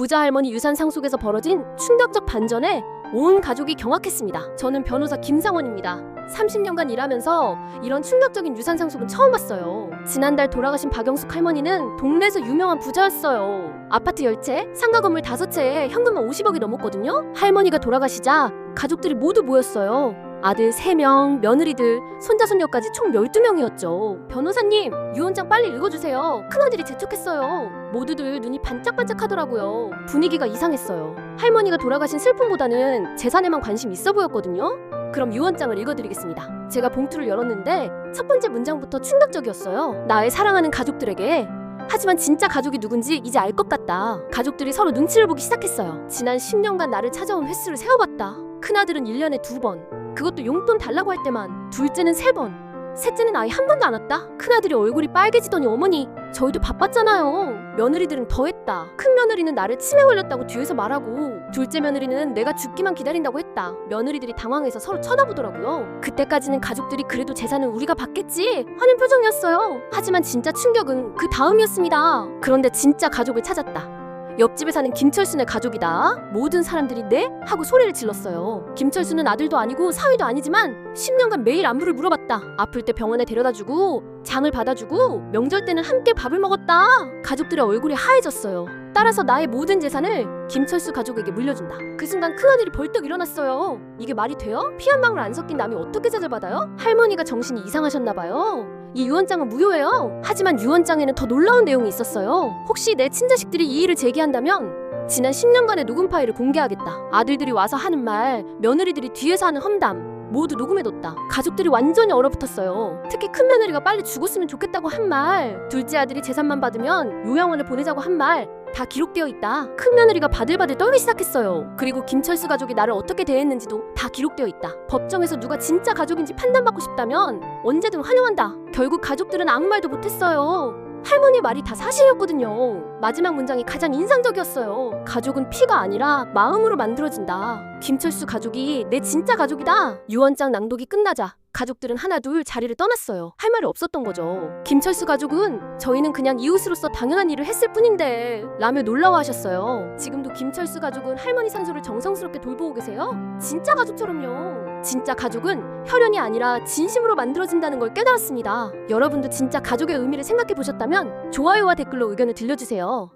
부자 할머니 유산 상속에서 벌어진 충격적 반전에 온 가족이 경악했습니다. 저는 변호사 김상원입니다. 30년간 일하면서 이런 충격적인 유산 상속은 처음 봤어요. 지난달 돌아가신 박영숙 할머니는 동네에서 유명한 부자였어요. 아파트 10채, 상가 건물 5채에 현금만 50억이 넘었거든요. 할머니가 돌아가시자 가족들이 모두 모였어요. 아들 3명, 며느리들, 손자 손녀까지 총 12명이었죠. 변호사님, 유언장 빨리 읽어주세요. 큰아들이 재촉했어요. 모두들 눈이 반짝반짝 하더라고요. 분위기가 이상했어요. 할머니가 돌아가신 슬픔보다는 재산에만 관심 있어 보였거든요. 그럼 유언장을 읽어드리겠습니다. 제가 봉투를 열었는데 첫 번째 문장부터 충격적이었어요. 나의 사랑하는 가족들에게 하지만 진짜 가족이 누군지 이제 알 것 같다. 가족들이 서로 눈치를 보기 시작했어요. 지난 10년간 나를 찾아온 횟수를 세어봤다. 큰아들은 1년에 두 번, 그것도 용돈 달라고 할 때만, 둘째는 세 번, 셋째는 아예 한 번도 안 왔다. 큰아들이 얼굴이 빨개지더니 어머니, 저희도 바빴잖아요. 며느리들은 더했다. 큰 며느리는 나를 치매 걸렸다고 뒤에서 말하고, 둘째 며느리는 내가 죽기만 기다린다고 했다. 며느리들이 당황해서 서로 쳐다보더라고요. 그때까지는 가족들이 그래도 재산은 우리가 받겠지 하는 표정이었어요. 하지만 진짜 충격은 그 다음이었습니다. 그런데 진짜 가족을 찾았다. 옆집에 사는 김철순의 가족이다. 모든 사람들이 네? 하고 소리를 질렀어요. 김철순은 아들도 아니고 사위도 아니지만 10년간 매일 안부를 물어봤다. 아플 때 병원에 데려다주고 장을 받아주고 명절 때는 함께 밥을 먹었다. 가족들의 얼굴이 하얘졌어요. 따라서 나의 모든 재산을 김철수 가족에게 물려준다. 그 순간 큰아들이 벌떡 일어났어요. 이게 말이 돼요? 피 한 방울 안 섞인 남이 어떻게 잣을 받아요? 할머니가 정신이 이상하셨나 봐요. 이 유언장은 무효예요. 하지만 유언장에는 더 놀라운 내용이 있었어요. 혹시 내 친자식들이 이 일을 제기한다면 지난 10년간의 녹음 파일을 공개하겠다. 아들들이 와서 하는 말, 며느리들이 뒤에서 하는 험담 모두 녹음해뒀다. 가족들이 완전히 얼어붙었어요. 특히 큰 며느리가 빨리 죽었으면 좋겠다고 한 말, 둘째 아들이 재산만 받으면 요양원에 보내자고 한 말, 다 기록되어 있다. 큰 며느리가 바들바들 떨기 시작했어요. 그리고 김철수 가족이 나를 어떻게 대했는지도 다 기록되어 있다. 법정에서 누가 진짜 가족인지 판단받고 싶다면 언제든 환영한다. 결국 가족들은 아무 말도 못했어요. 할머니 말이 다 사실이었거든요. 마지막 문장이 가장 인상적이었어요. 가족은 피가 아니라 마음으로 만들어진다. 김철수 가족이 내 진짜 가족이다. 유언장 낭독이 끝나자 가족들은 하나 둘 자리를 떠났어요. 할 말이 없었던 거죠. 김철수 가족은 저희는 그냥 이웃으로서 당연한 일을 했을 뿐인데 라며 놀라워하셨어요. 지금도 김철수 가족은 할머니 산소를 정성스럽게 돌보고 계세요. 진짜 가족처럼요. 진짜 가족은 혈연이 아니라 진심으로 만들어진다는 걸 깨달았습니다. 여러분도 진짜 가족의 의미를 생각해 보셨다면 좋아요와 댓글로 의견을 들려주세요.